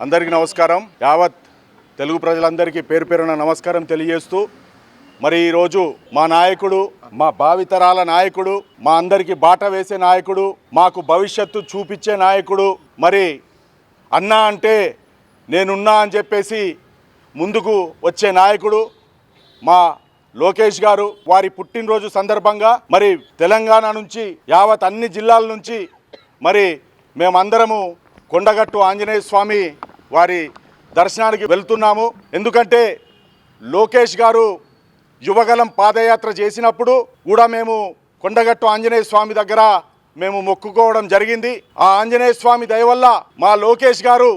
అందరికీ నమస్కారం. యావత్ తెలుగు ప్రజలందరికీ పేరు పేరున నమస్కారం తెలియజేస్తూ మరి ఈరోజు మా నాయకుడు మా భావితరాల నాయకుడు మా అందరికీ బాట వేసే నాయకుడు మాకు భవిష్యత్తు చూపించే నాయకుడు మరి అన్నా అంటే నేనున్నా అని చెప్పేసి ముందుకు వచ్చే నాయకుడు మా లోకేష్ గారు. వారి పుట్టినరోజు సందర్భంగా మరి తెలంగాణ నుంచి యావత్ అన్ని జిల్లాల నుంచి మరి మేమందరము కొండగట్టు ఆంజనేయ స్వామి వారి దర్శనానికి వెళ్తున్నాము. ఎందుకంటే లోకేష్ గారు యువగలం పాదయాత్ర చేసినప్పుడు కూడా మేము కొండగట్టు ఆంజనేయ స్వామి దగ్గర మేము మొక్కుకోవడం జరిగింది. ఆ ఆంజనేయ స్వామి దయ వల్ల మా లోకేష్ గారు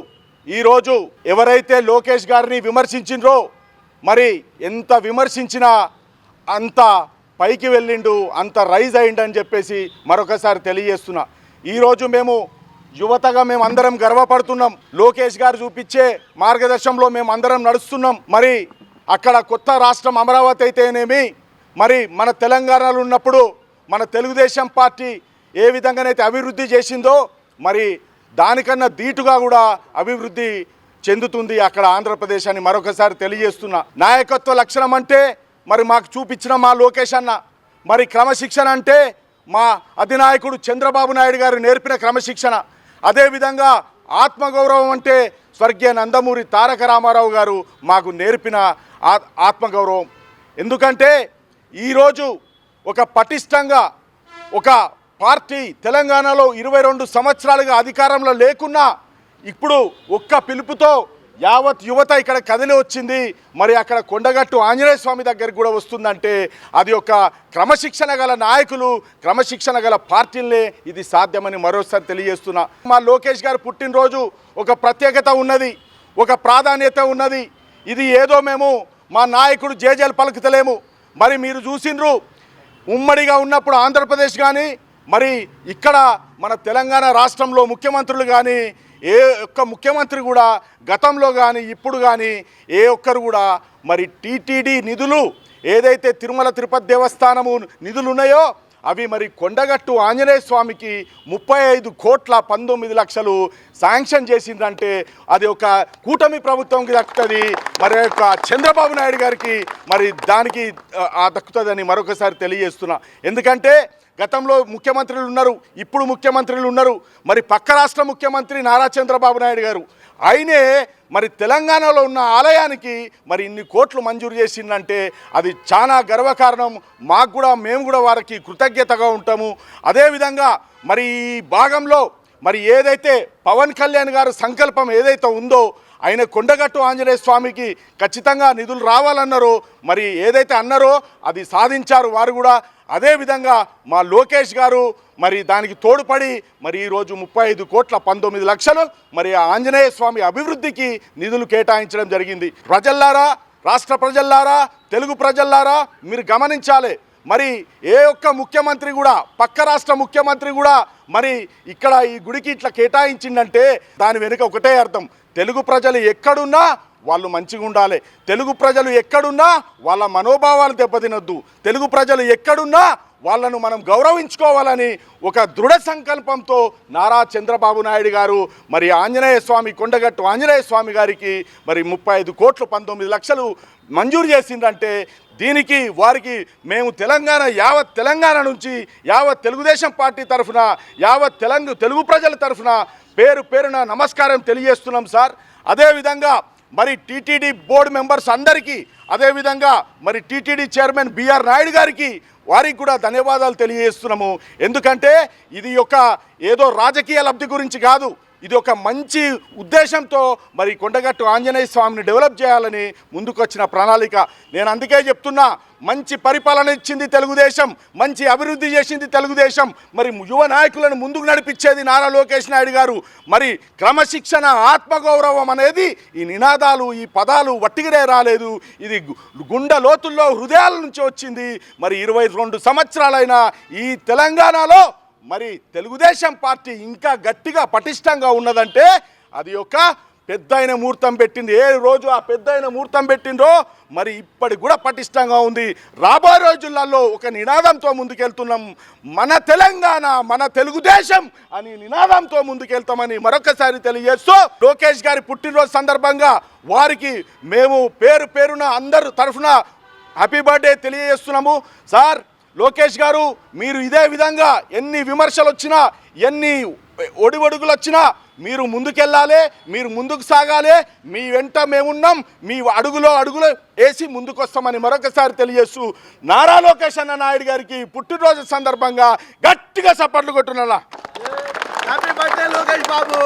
ఈరోజు ఎవరైతే లోకేష్ గారిని విమర్శించిండ్రో మరి ఎంత విమర్శించినా అంత పైకి వెళ్ళిండు అంత రైజ్ అయిండని చెప్పేసి మరొకసారి తెలియజేస్తున్నా. ఈరోజు మేము యువతగా మేము అందరం గర్వపడుతున్నాం. లోకేష్ గారు చూపించే మార్గదర్శనంలో మేము అందరం నడుస్తున్నాం. మరి అక్కడ కొత్త రాష్ట్రం అమరావతి అయితేనేమి? మరి మన తెలంగాణలో ఉన్నప్పుడు మన తెలుగుదేశం పార్టీ ఏ విధంగానైతే అభివృద్ధి చేసిందో మరి దానికన్నా ధీటుగా కూడా అభివృద్ధి చెందుతుంది అక్కడ ఆంధ్రప్రదేశ్ అని మరొకసారి తెలియజేస్తున్నా. నాయకత్వ లక్షణం అంటే మరి మాకు చూపించిన మా లోకేష్ అన్న మరి క్రమశిక్షణ అంటే మా అధినాయకుడు చంద్రబాబు నాయుడు గారు నేర్పిన క్రమశిక్షణ. అదేవిధంగా ఆత్మగౌరవం అంటే స్వర్గీయ నందమూరి తారక రామారావు గారు మాకు నేర్పిన ఆత్మగౌరవం. ఎందుకంటే ఈరోజు ఒక పటిష్టంగా ఒక పార్టీ తెలంగాణలో ఇరవై రెండు సంవత్సరాలుగా అధికారంలో లేకున్నా ఇప్పుడు ఒక్క పిలుపుతో యావత్ యువత ఇక్కడ కదిలి వచ్చింది. మరి అక్కడ కొండగట్టు ఆంజనేయ స్వామి దగ్గరికి కూడా వస్తుందంటే అది ఒక క్రమశిక్షణ గల నాయకులు క్రమశిక్షణ గల పార్టీలనే ఇది సాధ్యమని మరోసారి తెలియజేస్తున్నా. మా లోకేష్ గారు పుట్టినరోజు ఒక ప్రత్యేకత ఉన్నది ఒక ప్రాధాన్యత ఉన్నది. ఇది ఏదో మేము మా నాయకుడు జేజేలు పలుకుతలేము. మరి మీరు చూసిండ్రు ఉమ్మడిగా ఉన్నప్పుడు ఆంధ్రప్రదేశ్ కానీ మరి ఇక్కడ మన తెలంగాణ రాష్ట్రంలో ముఖ్యమంత్రులు కానీ ఏ ఒక్క ముఖ్యమంత్రి కూడా గతంలో కానీ ఇప్పుడు కానీ ఏ ఒక్కరు కూడా మరి టీటీడీ నిధులు ఏదైతే తిరుమల తిరుపతి దేవస్థానము నిధులు ఉన్నాయో అవి మరి కొండగట్టు ఆంజనేయ స్వామికి ముప్పై ఐదు కోట్ల పంతొమ్మిది లక్షలు శాంక్షన్ చేసిందంటే అది ఒక కూటమి ప్రభుత్వంకి దక్కుతుంది మరి యొక్క చంద్రబాబు నాయుడు గారికి మరి దానికి ఆ, దక్కుతుందని మరొకసారి తెలియజేస్తున్నా. ఎందుకంటే గతంలో ముఖ్యమంత్రులు ఉన్నారు ఇప్పుడు ముఖ్యమంత్రులు ఉన్నారు. మరి పక్క రాష్ట్ర ముఖ్యమంత్రి నారా చంద్రబాబు నాయుడు గారు ఆయనే మరి తెలంగాణలో ఉన్న ఆలయానికి మరి ఇన్ని కోట్లు మంజూరు చేసిందంటే అది చాలా గర్వకారణం. మాకు కూడా మేము కూడా వారికి కృతజ్ఞతగా ఉంటాము. అదేవిధంగా మరి ఈ భాగంలో మరి ఏదైతే పవన్ కళ్యాణ్ గారు సంకల్పం ఏదైతే ఉందో ఆయన కొండగట్టు ఆంజనేయ స్వామికి ఖచ్చితంగా నిధులు రావాలన్నారో మరి ఏదైతే అన్నారో అది సాధించారు వారు కూడా. అదేవిధంగా మా లోకేష్ గారు మరి దానికి తోడ్పడి మరి ఈరోజు ముప్పై ఐదు కోట్ల పంతొమ్మిది లక్షలు మరి ఆంజనేయ స్వామి అభివృద్ధికి నిధులు కేటాయించడం జరిగింది. ప్రజల్లారా రాష్ట్ర ప్రజల్లారా తెలుగు ప్రజల్లారా మీరు గమనించాలి. మరి ఏ ఒక్క ముఖ్యమంత్రి కూడా పక్క రాష్ట్ర ముఖ్యమంత్రి కూడా మరి ఇక్కడ ఈ గుడికి ఇట్లా కేటాయించిందంటే దాని వెనుక ఒకటే అర్థం. తెలుగు ప్రజలు ఎక్కడున్నా వాళ్ళు మంచిగా ఉండాలి. తెలుగు ప్రజలు ఎక్కడున్నా వాళ్ళ మనోభావాలు దెబ్బతినొద్దు. తెలుగు ప్రజలు ఎక్కడున్నా వాళ్ళను మనం గౌరవించుకోవాలని ఒక దృఢ సంకల్పంతో నారా చంద్రబాబు నాయుడు గారు మరి ఆంజనేయ స్వామి కొండగట్టు ఆంజనేయ స్వామి గారికి మరి ముప్పై ఐదు కోట్లు పంతొమ్మిది లక్షలు మంజూరు చేసిందంటే దీనికి వారికి మేము తెలంగాణ యావత్ తెలంగాణ నుంచి యావత్ తెలుగుదేశం పార్టీ తరఫున యావత్ తెలంగు తెలుగు ప్రజల తరఫున పేరు పేరున నమస్కారం తెలియజేస్తున్నాం సార్. అదేవిధంగా మరి టీటీడీ బోర్డు మెంబర్స్ అందరికీ అదేవిధంగా మరి టీటీడీ చైర్మన్ బిఆర్ నాయుడు గారికి వారికి కూడా ధన్యవాదాలు తెలియజేస్తున్నాము. ఎందుకంటే ఇది ఒక ఏదో రాజకీయ లబ్ధి గురించి కాదు. ఇది ఒక మంచి ఉద్దేశంతో మరి కొండగట్టు ఆంజనేయ స్వామిని డెవలప్ చేయాలని ముందుకొచ్చిన ప్రణాళిక. నేను అందుకే చెప్తున్నా మంచి పరిపాలన ఇచ్చింది తెలుగుదేశం మంచి అభివృద్ధి చేసింది తెలుగుదేశం. మరి యువ నాయకులను ముందుకు నడిపించేది నారా లోకేష్ నాయుడు గారు. మరి క్రమశిక్షణ ఆత్మగౌరవం అనేది ఈ నినాదాలు ఈ పదాలు వట్టిగిరే రాలేదు. ఇది గుండె లోతుల్లో హృదయాల నుంచి వచ్చింది. మరి ఇరవై రెండు సంవత్సరాలైన ఈ తెలంగాణలో మరి తెలుగుదేశం పార్టీ ఇంకా గట్టిగా పటిష్టంగా ఉన్నదంటే అది ఒక పెద్దయిన ముహూర్తం పెట్టింది. ఏ రోజు ఆ పెద్దయిన ముహూర్తం పెట్టిందో మరి ఇప్పటికి కూడా పటిష్టంగా ఉంది. రాబోయే రోజులలో ఒక నినాదంతో ముందుకెళ్తున్నాం. మన తెలంగాణ మన తెలుగుదేశం అని నినాదంతో ముందుకెళ్తామని మరొకసారి తెలియజేస్తూ లోకేష్ గారి పుట్టినరోజు సందర్భంగా వారికి మేము పేరు పేరున అందరు తరఫున హ్యాపీ బర్త్డే తెలియజేస్తున్నాము. సార్ లోకేష్ గారు మీరు ఇదే విధంగా ఎన్ని విమర్శలు వచ్చినా ఎన్ని ఒడివడుగులు వచ్చినా మీరు ముందుకెళ్ళాలి మీరు ముందుకు సాగాలి మీ వెంట మేమున్నాం మీ అడుగులో అడుగులో వేసి ముందుకు వస్తామని మరొకసారి తెలియజేస్తూ నారా లోకేష్ అన్న నాయుడు గారికి పుట్టినరోజు సందర్భంగా గట్టిగా చప్పట్లు కొట్టున్నా హ్యాపీ బర్త్డే లోకేష్ బాబు.